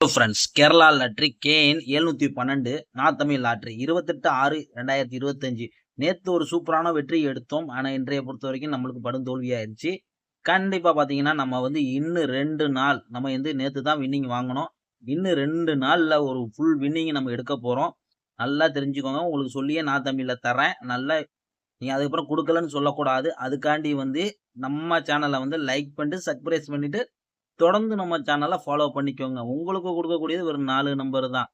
Friends Kerala lottery KN எழுநூற்றி பன்னெண்டு நான் தமிழ் லாட்ரி இருபத்தெட்டு ஆறு ரெண்டாயிரத்தி இருபத்தஞ்சு. நேற்று ஒரு சூப்பரான வெற்றி எடுத்தோம். ஆனால் இன்றைய பொறுத்த வரைக்கும் நம்மளுக்கு படும் தோல்வியாயிருச்சு. கண்டிப்பாக பார்த்தீங்கன்னா நம்ம வந்து இன்னும் ரெண்டு நாள் நம்ம வந்து நேற்று தான் வின்னிங் வாங்கினோம். இன்னும் ரெண்டு நாளில் ஒரு ஃபுல் வின்னிங் நம்ம எடுக்க போகிறோம் நல்லா தெரிஞ்சுக்கோங்க. உங்களுக்கு சொல்லியே நான் தமிழில் தரேன் நல்லா நீங்கள் அதுக்கப்புறம் கொடுக்கலன்னு சொல்லக்கூடாது. அதுக்காண்டி வந்து நம்ம சேனலை வந்து லைக் பண்ணிட்டு சப்ஸ்கிரைப் பண்ணிவிட்டு தொடர்ந்து நம்ம சேனலை ஃபாலோ பண்ணிக்கோங்க. உங்களுக்கு கொடுக்கக்கூடியது ஒரு நாலு நம்பர் தான்.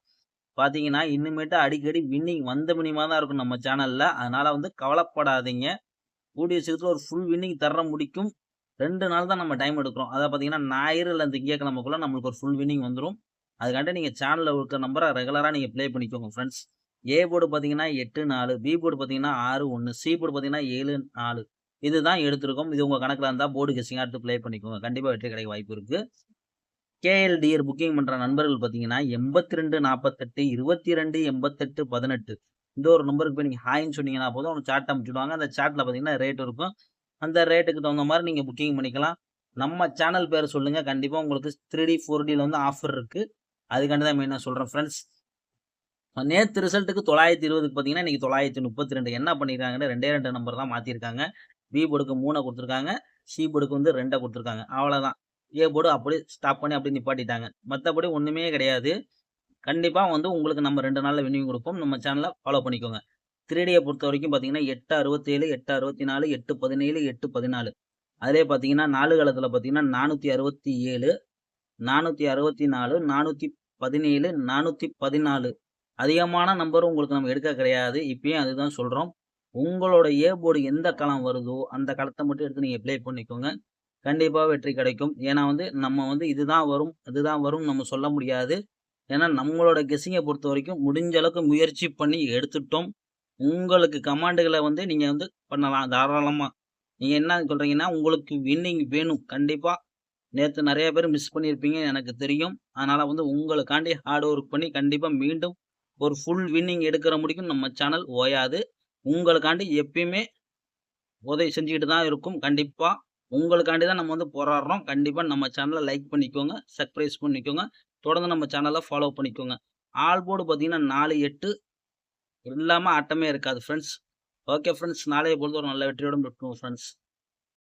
பார்த்தீங்கன்னா இன்னுமேட்டு அடிக்கடி வின்னிங் வந்த மினிமா தான் இருக்கும் நம்ம சேனலில் அதனால் வந்து கவலைப்படாதீங்க. கூடிய சீக்கிரத்தில் ஒரு ஃபுல் வின்னிங் தர முடிக்கும். ரெண்டு நாள் தான் நம்ம டைம் எடுக்கிறோம். அதை பார்த்தீங்கன்னா ஞாயிறு இல்லை திங்கக்கிழமைக்குள்ளே நம்மளுக்கு ஒரு ஃபுல் வின்னிங் வந்துடும் அதுக்காண்டி நீங்கள் சேனலில் இருக்கிற நம்பரை ரெகுலராக நீங்கள் ப்ளே பண்ணிக்கோங்க ஃப்ரெண்ட்ஸ் ஏ போர்டு பார்த்தீங்கன்னா எட்டு நாலு. பி போர்டு பார்த்தீங்கன்னா ஆறு ஒன்று சி போர்டு பார்த்தீங்கன்னா ஏழு நாலு. இதுதான் எடுத்திருக்கோம். இது உங்கள் கணக்கில் இருந்தால் போர்டு கெஸிங் எடுத்து ப்ளே பண்ணிக்கோங்க. கண்டிப்பாக வெற்றி கிடைக்க வாய்ப்பு இருக்குது கேஎல்டிஆர் புக்கிங் பண்ணுற நண்பர்கள் பார்த்தீங்கன்னா எண்பத்தி ரெண்டு நாற்பத்தெட்டு இருபத்தி ரெண்டு எண்பத்தெட்டு பதினெட்டு. இந்த ஒரு நம்பருக்கு போய் நீங்கள் ஹாய்ன்னு சொன்னீங்கன்னா போதும். அவங்க சாட் அனுப்பிச்சுடுவாங்க அந்த சாட்டில் பார்த்தீங்கன்னா ரேட் இருக்கும். அந்த ரேட்டுக்கு தகுந்த மாதிரி நீங்கள் புக்கிங் பண்ணிக்கலாம். நம்ம சேனல் பேர் சொல்லுங்கள் கண்டிப்பாக உங்களுக்கு த்ரீ டி ஃபோர் டியில் வந்து ஆஃபர் இருக்குது அதுக்காண்டி தான் மெயினாக சொல்கிறேன் ஃப்ரெண்ட்ஸ் நேற்று ரிசல்ட்டுக்கு தொள்ளாயிரத்தி இருபதுக்கு பார்த்தீங்கன்னா இன்றைக்கி தொள்ளாயிரத்தி முப்பத்தி ரெண்டு என்ன பண்ணியிருக்காங்கன்னு ரெண்டே ரெண்டு நம்பர் தான் மாற்றிருக்காங்க பி போர்டுக்கு மூணை கொடுத்துருக்காங்க சி போர்டுக்கு வந்து ரெண்டை கொடுத்துருக்காங்க. அவ்வளோதான் ஏ போர்டு அப்படி ஸ்டாப் பண்ணி அப்படி நிப்பாட்டிட்டாங்க. மற்றபடி ஒன்றுமே கிடையாது. கண்டிப்பாக வந்து உங்களுக்கு நம்ம ரெண்டு நாளில் வினிங் கொடுப்போம். நம்ம சேனலை ஃபாலோ பண்ணிக்கோங்க. த்ரீடியை பொறுத்த வரைக்கும் பார்த்தீங்கன்னா எட்டு அறுபத்தேழு எட்டு அறுபத்தி நாலு எட்டு பதினேழு எட்டு பதினாலு. அதிலே பார்த்தீங்கன்னா நாலு காலத்தில் பார்த்தீங்கன்னா நானூற்றி அறுபத்தி ஏழு நானூற்றி அறுபத்தி நாலு நானூற்றி பதினேழு நானூற்றி பதினாலு. அதிகமான நம்பரும் உங்களுக்கு நம்ம எடுக்க கிடையாது. இப்பயும் அதுதான் சொல்கிறோம் உங்களோட ஏ போர்டு எந்த களம் வருதோ அந்த களத்தை மட்டும் எடுத்து நீங்கள் ப்ளே பண்ணிக்கோங்க. கண்டிப்பாக வெற்றி கிடைக்கும். ஏன்னா வந்து நம்ம வந்து இதுதான் வரும் இதுதான் வரும் நம்ம சொல்ல முடியாது. ஏன்னா நம்மளோட கெஸிங்கை பொறுத்த வரைக்கும் முடிஞ்ச அளவுக்கு முயற்சி பண்ணி எடுத்துட்டோம். உங்களுக்கு கமாண்டுகளை வந்து நீங்கள் வந்து பண்ணலாம் தாராளமாக நீங்கள் என்ன சொல்கிறீங்கன்னா உங்களுக்கு வின்னிங் வேணும். கண்டிப்பாக நேற்று நிறைய பேர் மிஸ் பண்ணியிருப்பீங்க எனக்கு தெரியும். அதனால் வந்து உங்களுக்காண்டி ஹார்ட் ஒர்க் பண்ணி கண்டிப்பாக மீண்டும் ஒரு ஃபுல் வின்னிங் எடுக்கிற முடிக்கும். நம்ம சேனல் ஓயாது. உங்களுக்காண்டி எப்பயுமே உதவி செஞ்சுக்கிட்டு தான் இருக்கும். கண்டிப்பாக உங்களுக்காண்டி தான் நம்ம வந்து போராடுறோம். கண்டிப்பாக நம்ம சேனலை லைக் பண்ணிக்கோங்க சர்ப்ரைஸ் பண்ணிக்கோங்க. தொடர்ந்து நம்ம சேனலை ஃபாலோ பண்ணிக்கோங்க. ஆல் போர்டு பார்த்தீங்கன்னா நாலு எட்டு இல்லாமல் ஆட்டமே இருக்காது ஃப்ரெண்ட்ஸ் ஓகே ஃப்ரெண்ட்ஸ் நாளைய பொழுது ஒரு நல்ல வெற்றியோடு இருக்கும் ஃப்ரெண்ட்ஸ்